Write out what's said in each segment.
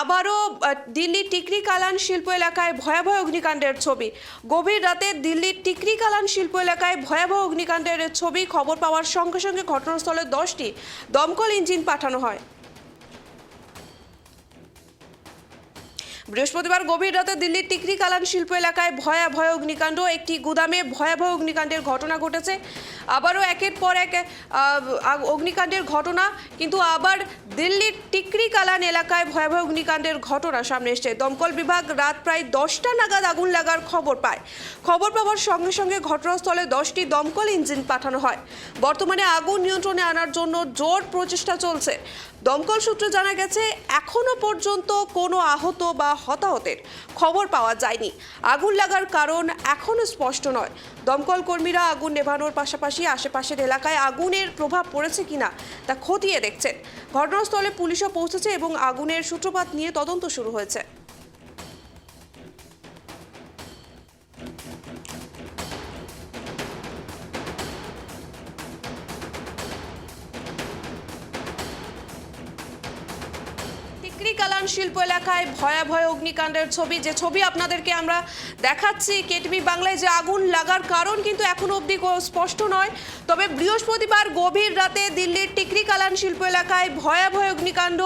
আবারও দিল্লি দিল্লির টিকরি কালান শিল্প এলাকায় ভয়াবহ অগ্নিকাণ্ডের ছবি। গভীর রাতে দিল্লির টিকরি কালান শিল্প এলাকায় ভয়াবহ অগ্নিকাণ্ডের ছবি খবর পাওয়ার সঙ্গে সঙ্গে ঘটনাস্থলে দশটি দমকল ইঞ্জিন পাঠানো হয়। বৃহস্পতিবার গভীর রাতে দিল্লির টিকরি কালান শিল্প এলাকায় ভয়াবহ অগ্নিকাণ্ড। একটি গুদামে ভয়াবহ অগ্নিকাণ্ডের ঘটনা ঘটেছে। আবারও একের পর এক অগ্নিকাণ্ডের ঘটনা, কিন্তু আবার দিল্লির টিকরি কালান এলাকায় ভয়াবহ অগ্নিকাণ্ডের ঘটনা সামনে এসছে। দমকল বিভাগ রাত প্রায় দশটা নাগাদ আগুন লাগার খবর পায়। খবর পাওয়ার সঙ্গে সঙ্গে ঘটনাস্থলে দশটি দমকল ইঞ্জিন পাঠানো হয়। বর্তমানে আগুন নিয়ন্ত্রণে আনার জন্য জোর প্রচেষ্টা চলছে। দমকল সূত্রে জানা গেছে, এখনও পর্যন্ত কোনো আহত বা হতাহতের খবর পাওয়া যায়নি। আগুন লাগার কারণ এখনও স্পষ্ট নয়। দমকল কর্মীরা আগুন নেভানোর পাশাপাশি আশেপাশের এলাকায় আগুনের প্রভাব পড়েছে কিনা তা খতিয়ে দেখছেন। ঘটনাস্থলে পুলিশও পৌঁছেছে এবং আগুনের সূত্রপাত নিয়ে তদন্ত শুরু হয়েছে। কালান শিল্প এলাকায় ভয়াবহ অগ্নিকাণ্ডের ছবি। যে ছবি আপনাদেরকে আমরা দেখাচ্ছি, কেটিভি বাংলায় যে আগুন লাগার কারণ কিন্তু এখনও অবধি স্পষ্ট নয়। তবে বৃহস্পতিবার গভীর রাতে দিল্লির টিকরি কালান শিল্প এলাকায় ভয়াবহ অগ্নিকাণ্ড,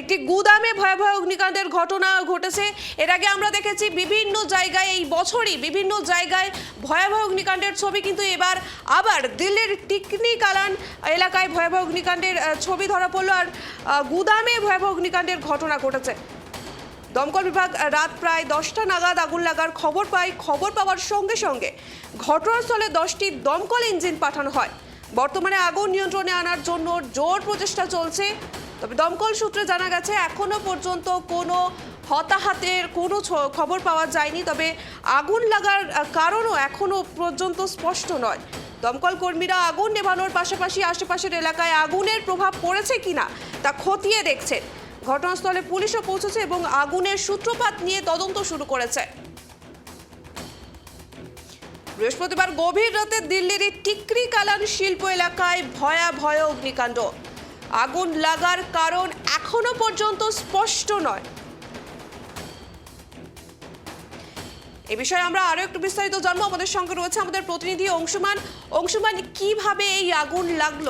একটি গুদামে ভয়াবহ অগ্নিকাণ্ডের ঘটনা ঘটেছে। এর আগে আমরা দেখেছি বিভিন্ন জায়গায় এই বছরই বিভিন্ন জায়গায় ভয়াবহ অগ্নিকাণ্ডের ছবি, কিন্তু এবার আবার দিল্লির টিকনি কালান এলাকায় ভয়াবহ অগ্নিকাণ্ডের ছবি ধরা পড়ল। আর গুদামে ভয়াবহ অগ্নিকাণ্ডের ঘটনা ঘটেছে। দমকল বিভাগ রাত প্রায় দশটা নাগাদ আগুন লাগার খবর পায়, খবর পাওয়ার সঙ্গে সঙ্গে ঘটনাস্থলে দশটি দমকল ইঞ্জিন পাঠানো হয়। বর্তমানে আগুন নিয়ন্ত্রণে আনার জন্য জোর প্রচেষ্টা চলছে। তবে দমকল সূত্রে জানা গেছে এখনও পর্যন্ত কোনো হতাহতের কোনো খবর পাওয়া যায়নি। তবে আগুন লাগার কারণও এখনও পর্যন্ত স্পষ্ট নয়। দমকল কর্মীরা আগুন নেভানোর পাশাপাশি আশেপাশের এলাকায় আগুনের প্রভাব পড়েছে কিনা তা খতিয়ে দেখছেন। ঘটনাস্থলে পুলিশও পৌঁছেছে এবং আগুনের সূত্রপাত নিয়ে তদন্ত শুরু করেছে। বৃহস্পতিবার গভীর রাতে দিল্লির টিকরি কালান শিল্প এলাকায় ভয়াবহ অগ্নিকাণ্ড। আগুন লাগার কারণ এখনও পর্যন্ত স্পষ্ট নয়। এ বিষয়ে আমরা আরও একটু বিস্তারিত জানব। আমাদের সঙ্গে রয়েছে আমাদের প্রতিনিধি অংশুমান। অংশুমান, কীভাবে এই আগুন লাগল?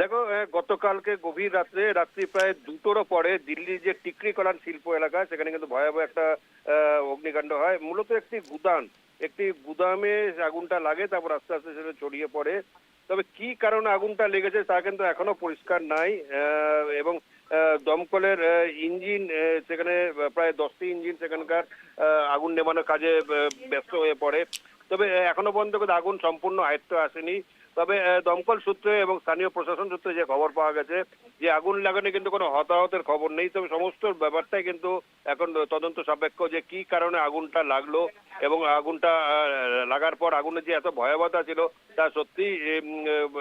দেখো গতকালকে গভীর রাত্রে, রাত্রি প্রায় দুটোরও পরে দিল্লির যে টিকরি কলান শিল্প এলাকা, সেখানে কিন্তু ভয়াবহ একটা অগ্নিকাণ্ড হয়। মূলত একটি গুদাম। একটি গুদামে আগুনটা লাগে, তারপর আস্তে আস্তে সেটা ছড়িয়ে পড়ে। তবে কি কারণে আগুনটা লেগেছে, তা কিন্তু এখনও পরিষ্কার নাই। এবং দমকলের ইঞ্জিন সেখানে প্রায় দশটি ইঞ্জিন সেখানকার আগুন নেভানোর কাজে ব্যস্ত হয়ে পড়ে। তবে এখনও পর্যন্ত আগুন সম্পূর্ণ আয়ত্ত আসেনি। তবে দমকল সূত্রে এবং স্থানীয় প্রশাসন সূত্রে যে খবর পাওয়া গেছে, যে আগুন লাগানো কিন্তু কোনো হতাহতের খবর নেই। তবে সমস্ত ব্যাপারটাই কিন্তু এখন তদন্ত সাপেক্ষ যে কি কারণে আগুনটা লাগল এবং আগুনটা লাগার পর আগুনের যে এত ভয়াবহতা ছিল, তা সত্যি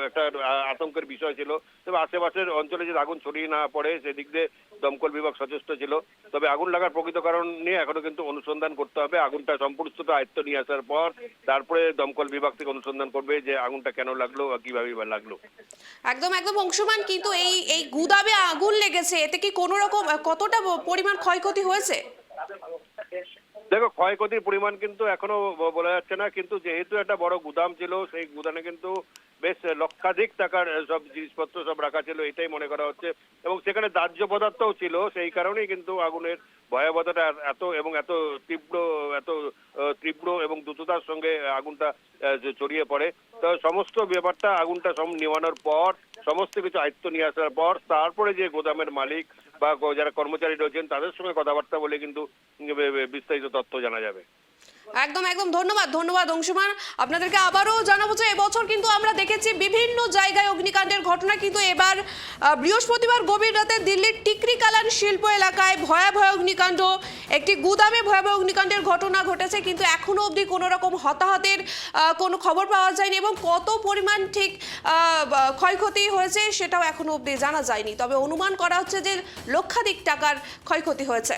একটা আতঙ্কের বিষয় ছিল। তবে আশেপাশের অঞ্চলে যদি আগুন ছড়িয়ে না পড়ে, সেদিক দিয়ে দমকল বিভাগ সচেষ্ট ছিল। তবে আগুন লাগার প্রকৃত কারণ নিয়ে এখনও কিন্তু অনুসন্ধান করতে হবে। আগুনটা সম্পূর্ণতা আয়ত্ত নিয়ে আসার পর তারপরে দমকল বিভাগ থেকে অনুসন্ধান করবে যে আগুনটা কেন লাগল বা কীভাবে বা লাগল? একদম একদম অংশমান, কিন্তু এই এই গুদাবে আগুন লেগেছে, এতে কি কোনো রকম, কতটা পরিমাণ ক্ষয়ক্ষতি হয়েছে? দেখো, ক্ষয়ক্ষতির পরিমাণ কিন্তু এখনও বলা যাচ্ছে না, কিন্তু যেহেতু একটা বড় গুদাম ছিল, সেই গুদামে কিন্তু বেশ লক্ষাধিক টাকার সব জিনিসপত্র সব রাখা ছিল, এটাই মনে করা হচ্ছে। এবং সেখানে দাহ্য পদার্থও ছিল, সেই কারণেই কিন্তু আগুনের ভয়াবহতাটা এত এবং এত তীব্র এত তীব্র এবং দ্রুততার সঙ্গে আগুনটা ছড়িয়ে পড়ে। তো সমস্ত ব্যাপারটা আগুনটা সব নেওয়ানোর পর সমস্ত কিছু আয়ত্ত নিয়ে আসার পর তারপরে যে গোদামের মালিক বা যারা কর্মচারী রয়েছেন, তাদের সঙ্গে কথাবার্তা বলে কিন্তু বিস্তারিত তথ্য জানা যাবে। একদম একদম। ধন্যবাদ ধন্যবাদ, অংশুমান। আপনাদেরকে আবারও জানাব যে এবছর কিন্তু আমরা দেখেছি বিভিন্ন জায়গায় অগ্নিকাণ্ডের ঘটনা, কিন্তু এবার বৃহস্পতিবার গভীর রাতে দিল্লির টিকরি কালান শিল্প এলাকায় ভয়াবহ অগ্নিকাণ্ড, একটি গুদামে ভয়াবহ অগ্নিকাণ্ডের ঘটনা ঘটেছে, কিন্তু এখনও অবধি কোনো রকম হতাহতের কোনো খবর পাওয়া যায়নি এবং কত পরিমাণ ঠিক ক্ষয়ক্ষতি হয়েছে সেটাও এখনও অবধি জানা যায়নি। তবে অনুমান করা হচ্ছে যে লক্ষাধিক টাকার ক্ষয়ক্ষতি হয়েছে।